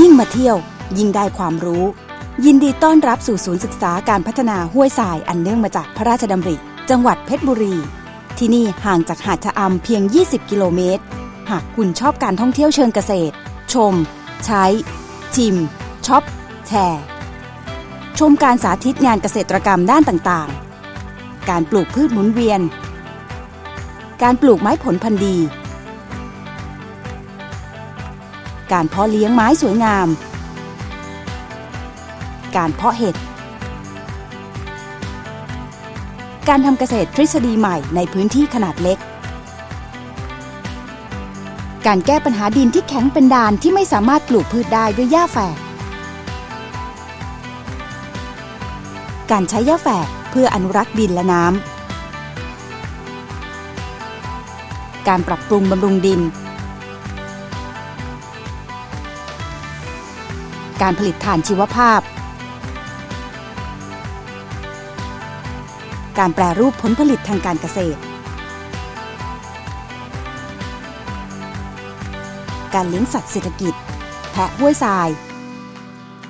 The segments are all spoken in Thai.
ยิ่งมาเที่ยว ยิ่งได้ความรู้ ยินดีต้อนรับสู่ศูนย์ศึกษาการพัฒนาห้วยทรายอันเนื่องมาจากพระราชดำริ จังหวัดเพชรบุรี ที่นี่ห่างจากหาดชะอำเพียง 20 กิโลเมตร หากคุณชอบการท่องเที่ยวเชิงเกษตร ชม ใช้ ชิมช็อปแชร์ชมการสาธิตงานเกษตรกรรมด้านต่างๆ การปลูกพืชหมุนเวียน การปลูกไม้ผลพันธุ์ดี การเพาะเลี้ยงไม้สวยงาม การเพาะเห็ด การทำเกษตรทฤษฎีใหม่ในพื้นที่ขนาดเล็ก การแก้ปัญหาดินที่แข็งเป็นดานที่ไม่สามารถปลูกพืชได้ด้วยหญ้าแฝก การใช้หญ้าแฝกเพื่ออนุรักษ์ดินและน้ำ การปรับปรุงบำรุงดิน การผลิตถ่านชีวภาพ การแปรรูปผลผลิตทางการเกษตร การเลี้ยงสัตว์เศรษฐกิจ แพะห้วยทราย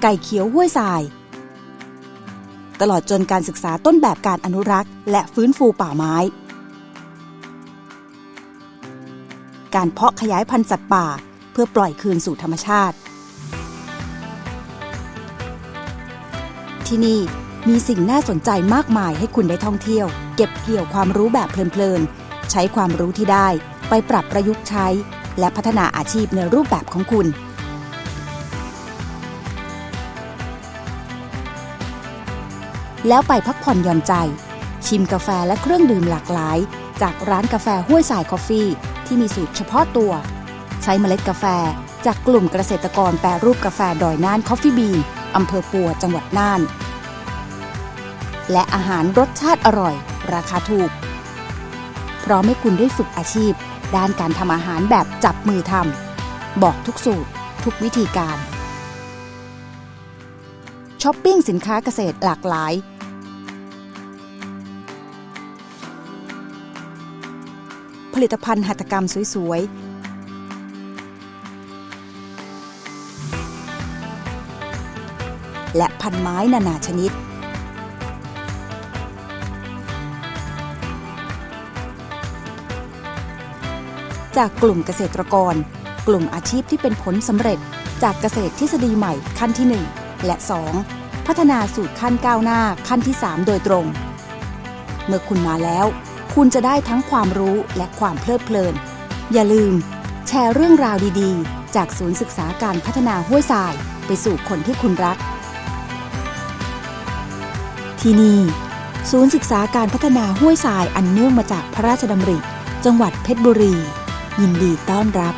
ไก่เขียวห้วยทราย ตลอดจนการศึกษาต้นแบบการอนุรักษ์ และฟื้นฟูป่าไม้ การเพาะขยายพันธุ์สัตว์ป่า เพื่อปล่อยคืนสู่ธรรมชาติ ที่นี่ มีสิ่งน่าสนใจมากมายให้คุณได้ท่องเที่ยว เก็บเกี่ยวความรู้แบบเพลินๆ ใช้ความรู้ที่ได้ ไปปรับประยุกต์ใช้ และพัฒนาอาชีพในรูปแบบของคุณ แล้วไปพักผ่อนหย่อนใจ ชิมกาแฟและเครื่องดื่มหลากหลาย จากร้านกาแฟห้วยสายคอฟฟี่ ที่มีสูตรเฉพาะตัว ใช้เมล็ดกาแฟ จากกลุ่มเกษตรกรแปรรูปกาแฟดอยน่านคอฟฟี่บี อำเภอปัวจังหวัดน่าน และอาหารรสชาติอร่อย ราคาถูก เพร้อมให้คุณได้ฝึกอาชีพ ด้านการทำอาหารแบบจับมือทำบอกทุกสูตร ทุกวิธีการช้อปปิ้งสินค้าเกษตรหลากหลาย ผลิตภัณฑ์หัตถกรรมสวยๆ และพันไม้นานาชนิด จากกลุ่มเกษตรกร กลุ่มอาชีพที่เป็นผลสำเร็จ จากเกษตรทฤษฎีใหม่ขั้นที่ 1 และ 2 พัฒนาสู่ขั้นก้าวหน้าขั้นที่ 3 โดยตรง เมื่อคุณมาแล้ว คุณจะได้ทั้งความรู้และความเพลิดเพลิน อย่าลืม แชร์เรื่องราวดีๆ จากศูนย์ศึกษาการพัฒนาห้วยทราย ไปสู่คนที่คุณรัก ที่นี่ ศูนย์ศึกษาการพัฒนาห้วยทรายอันเนื่องมาจากพระราชดำริ จังหวัดเพชรบุรี ยินดีต้อนรับ